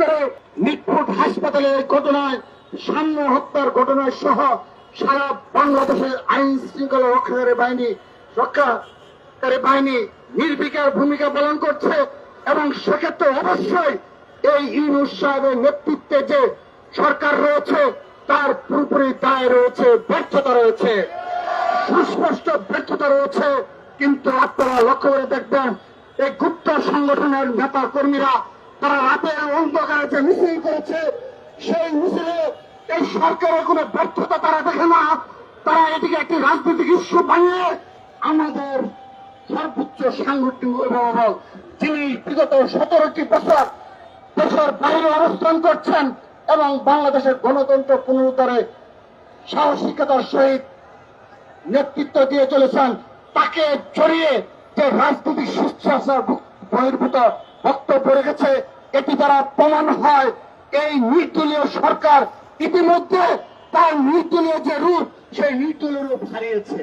করে মিটফুট হাসপাতালের ঘটনায় সাম্য হত্যার ঘটনায় সহ সারা বাংলাদেশের আইন শৃঙ্খলা রক্ষাকারী বাহিনী রক্ষাকারী বাহিনী নির্বিকার ভূমিকা পালন করছে এবং সেক্ষেত্রে অবশ্যই এই ইউনুস সাহেবের নেতৃত্বে যে সরকার রয়েছে, তার পুরোপুরি দায় রয়েছে, ব্যর্থতা রয়েছে। সুস্পষ্ট ব্যর্থতা রয়েছে, কিন্তু আপনারা লক্ষ্য করে দেখবেন, এই গুপ্ত সংগঠনের নেতা কর্মীরা তারা রাতের অন্ধকারে যে মিছিল করেছে, সেই মিছিলে এই সরকারের কোনো ব্যর্থতা তারা দেখে না। তারা এটিকে একটি রাজনৈতিক ইস্যু বানিয়ে আমাদের সর্বোচ্চ সাংগঠনিক অভিভাবক যিনি বিগত সতেরোটি বছর দেশের বাইরে অবস্থান করছেন এবং বাংলাদেশের গণতন্ত্র পুনরুদ্ধারে সাহসিকতার সহিত নেতৃত্ব দিয়ে চলেছেন, তাকে জড়িয়ে যে রাজনৈতিক বহির্ভূত বক্তব্য রেখেছে এটি দ্বারা প্রমাণ হয় এই নির্দলীয় সরকার ইতিমধ্যে তার নির্দলীয় যে রূপ, সেই নির্দলীয় রূপ হারিয়েছে।